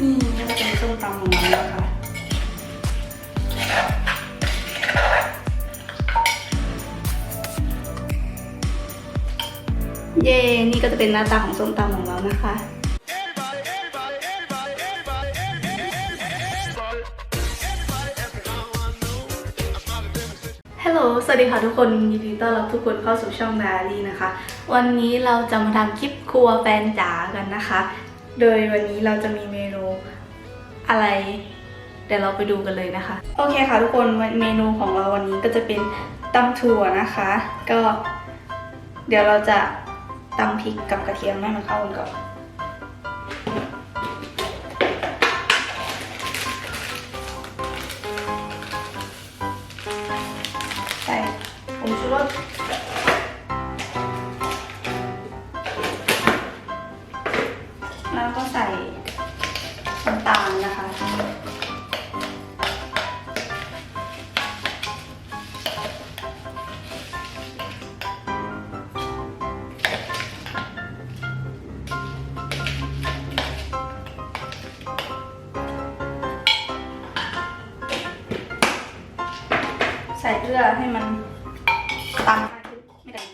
นี่ก็จะเป็นส้มตำของเรานะคะเย้นี่ก็จะเป็นหน้าตาของส้มตำของเรานะคะฮัลโหล สวัสดีค่ะทุกคน ยินดีต้อนรับทุกคนเข้าสู่ช่องนาลีนะคะ วันนี้เราจะมาทำคลิปครัวแฟนจ๋ากันนะคะ โดยวันนี้เราจะมีเมนูอะไรเดี๋ยวเราไปดูกันเลยนะคะ โอเคค่ะทุกคนเมนูของเราวันนี้ก็จะเป็นตำถั่วนะคะ ก็ เดี๋ยวเราจะตำพริกกับกระเทียมให้มันเข้ากันก่อนใส่ผงชูรส ใส่น้ำตาลนะคะ ใส่เพื่อให้มันตามกันไม่ได้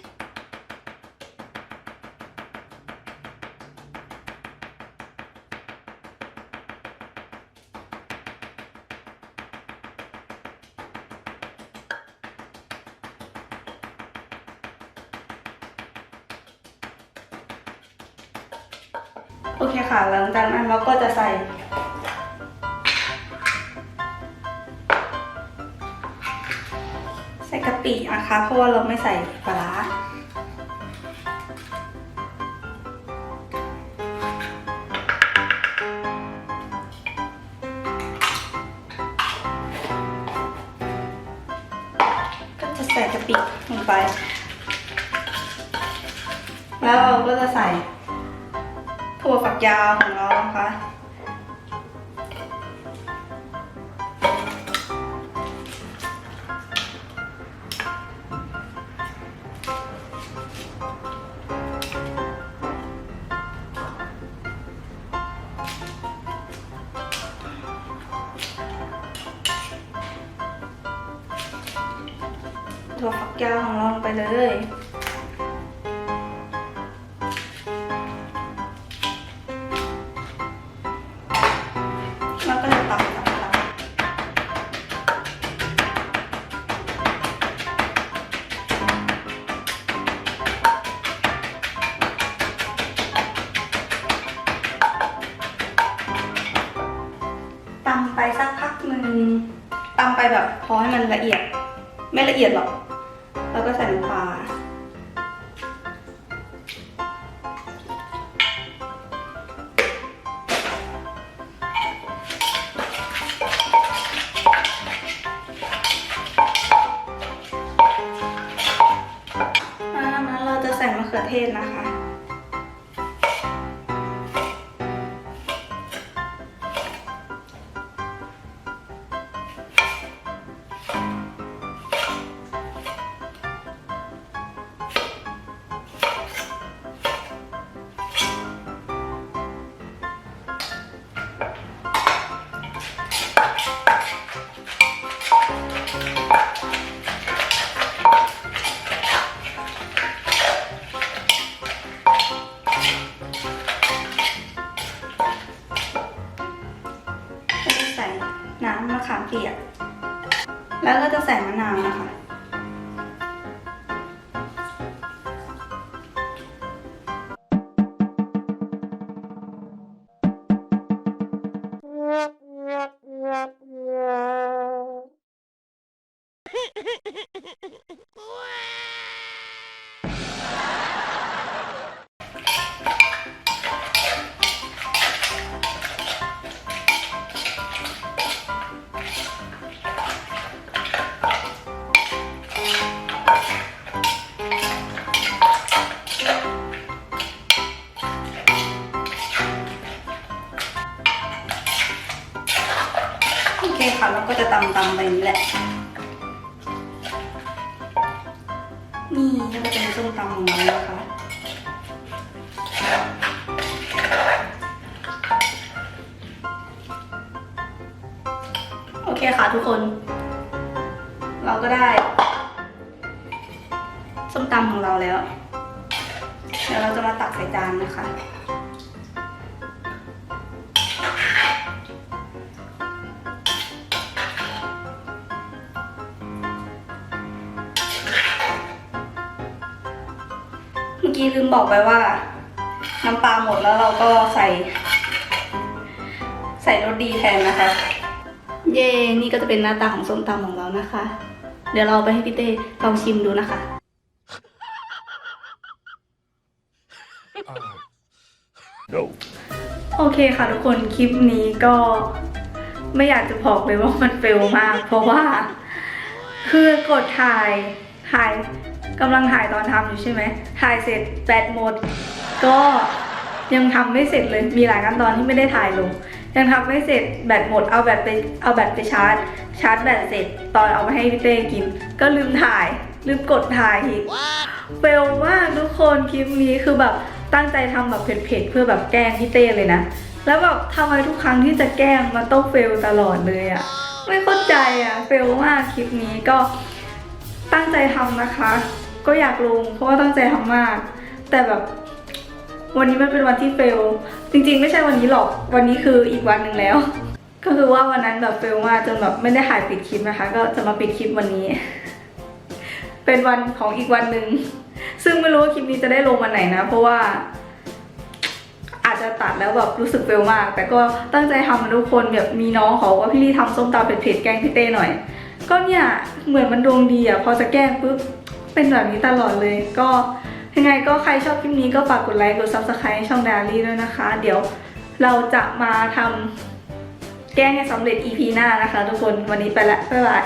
โอเคค่ะ หลังจากนั้นเราก็จะใส่ใส่กะปินะคะ เพราะว่าเราไม่ใส่ปลาร้าก็จะใส่กะปิลงไป แล้วเราก็จะใส่ ถั่วฝักยาวของเรานะคะ ถั่วฝักยาวของเราลงไปเลย แบบพอให้มันละเอียด ไม่ละเอียดหรอก แล้วก็ใส่น้ำปลาอ่านั้นเราจะใส่มะเขือเทศนะคะ เปียก แล้วก็จะใส่มะนาวนะคะ แล้วก็จะตำตำไปนี้แหละ นี่ก็จะเป็นส้มตำของเรานะคะโอเคค่ะทุกคน เราก็ได้ส้มตำของเราแล้ว เดี๋ยวเราจะมาตักใส่จานนะคะ อกี้ลืมบอกไปว่า น้ำปลาหมดแล้วเราก็ใส่ ใส่รสดีแทนนะคะ เย่นี่ก็จะเป็นหน้าตาของส้มตำของเรานะคะ เดี๋ยวเราไปให้พี่เต้ลองชิมดูนะคะ No. โอเคค่ะทุกคนคลิปนี้ก็ไม่อยากจะบอกเลยว่ามันเฟลมาก เพราะว่า คือกดถ่ายถ่าย กำลังถ่ายตอนทำอยู่ใช่ไหมถ่ายเสร็จแบตหมด ก็ยังทำไม่เสร็จเลย มีหลายขั้นตอนที่ไม่ได้ถ่ายลง ยังทำไม่เสร็จแบตหมด เอาแบตไป เอาแบตไปชาร์จ ชาร์จแบตเสร็จ ตอนเอาไปให้พี่เต้กิน ก็ลืมถ่าย ลืมกดถ่ายอีกเฟลมากทุกคนคลิปนี้คือแบบตั้งใจทำแบบเผ็ดๆเพื่อแบบแกล้งพี่เต้เลยนะ แล้วแบบทำไมทุกครั้งที่จะแกล้งมันต้องเฟลตลอดเลยอะไม่เข้าใจอะเฟลมากคลิปนี้ก็ตั้งใจทำนะคะ ก็อยากลงเพราะว่าตั้งใจทำมาก แต่แบบวันนี้มันเป็นวันที่เฟล จริงๆ ไม่ใช่วันนี้หรอก วันนี้คืออีกวันหนึ่งแล้ว ก็คือว่าวันนั้นแบบเฟลมากจนแบบไม่ได้ถ่ายปิดคลิปนะคะ ก็จะมาปิดคลิปวันนี้ เป็นวันของอีกวันหนึ่ง ซึ่งไม่รู้ว่าคลิปนี้จะได้ลงวันไหนนะ เพราะว่า อาจจะตัดแล้วแบบรู้สึกเฟลมาก แต่ก็ตั้งใจทำทุกคนแบบมีน้องเขาว่าพี่ลี่ทำส้มตำเผ็ดๆแกล้งพี่เต้หน่อย ก็เนี่ยเหมือนมันดวงดีอะพอจะแกล้งปุ๊บ เป็นแบบนี้ตลอดเลย ก็ยังไงก็ใครชอบคลิปนี้ก็ฝากกดไลค์กด subscribe ช่องดารี่ด้วยนะคะ เดี๋ยวเราจะมาทำแก้ให้สำเร็จ EP หน้านะคะทุกคนวันนี้ไปละบ๊ายบาย